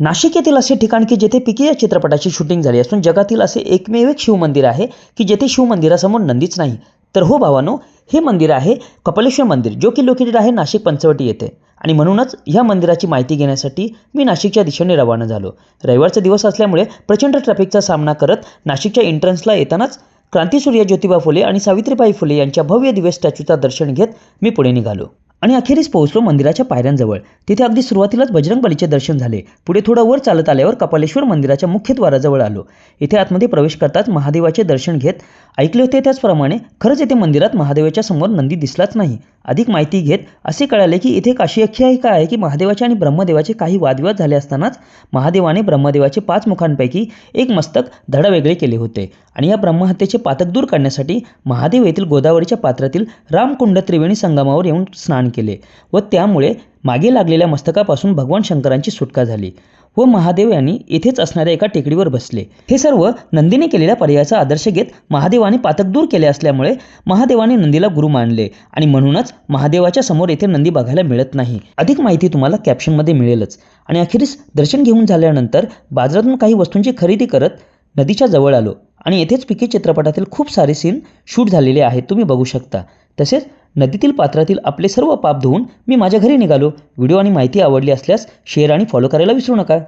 नाशिक येथील असे ठिकाण की जेथे पिके या चित्रपटाची शूटिंग झाली असून जगातील असे एकमेव एक शिवमंदिर आहे की जेथे शिवमंदिरासमोर नंदीच नाही. तर हो भावानो हे मंदिर आहे कपालेश्वर मंदिर जो की लोकेटेड आहे नाशिक पंचवटी येथे. आणि म्हणूनच ह्या मंदिराची माहिती घेण्यासाठी मी नाशिकच्या दिशेने रवाना झालो. रविवारचा दिवस असल्यामुळे प्रचंड ट्रॅफिकचा सामना करत नाशिकच्या एंट्रन्सला येतानाच क्रांतीसूर्य ज्योतिबा फुले आणि सावित्रीबाई फुले यांच्या भव्य दिव्य स्टॅच्यूचा दर्शन घेत मी पुढे निघालो. आणि अखेरीस पोहोचलो मंदिराच्या पायऱ्यांजवळ. तिथे अगदी सुरुवातीलाच बजरंग बलीचे दर्शन झाले. पुढे थोडं वर चालत आल्यावर कपालेश्वर मंदिराच्या मुख्य द्वाराजवळ आलो. इथे आतमध्ये प्रवेश करताच महादेवाचे दर्शन घेत. ऐकले होते त्याचप्रमाणे खरंच येथे मंदिरात महादेवाच्या समोर नंदी दिसलाच नाही. अधिक माहिती घेत असे कळाले की इथे काशी आख्यायिका आहे की महादेवाचे आणि ब्रह्मदेवाचे काही वादविवाद झाले असतानाच महादेवाने ब्रह्मदेवाचे पाच मुखांपैकी एक मस्तक धडावेगळे केले होते. आणि या ब्रह्महत्येचे पातक दूर करण्यासाठी महादेव येथील गोदावरीच्या पात्रातील रामकुंड त्रिवेणी संगमावर येऊन स्नान केले व त्यामुळे मागे लागलेल्या मस्तकापासून भगवान शंकरांची सुटका झाली. व महादेव यांनी येथेच असणाऱ्या एका टेकडीवर बसले. हे सर्व नंदीने केलेल्या पर्यायाचा आदर्श घेत महादेवाने पातक दूर केले असल्यामुळे महादेवाने नंदीला गुरु मानले आणि म्हणूनच महादेवाच्या समोर येथे नंदी बघायला मिळत नाही. अधिक माहिती तुम्हाला कॅप्शनमध्ये मिळेलच. आणि अखेरीस दर्शन घेऊन झाल्यानंतर बाजारातून काही वस्तूंची खरेदी करत नदीच्या जवळ आलो. आणि येथेच पिके चित्रपटातील खूप सारे सीन शूट झालेले आहेत तुम्ही बघू शकता. तसेच नदीतील पात्रातील आपले सर्व पाप धुवून मी माझ्या घरी निघालो. व्हिडिओ आणि माहिती आवडली असल्यास शेअर आणि फॉलो करायला विसरू नका.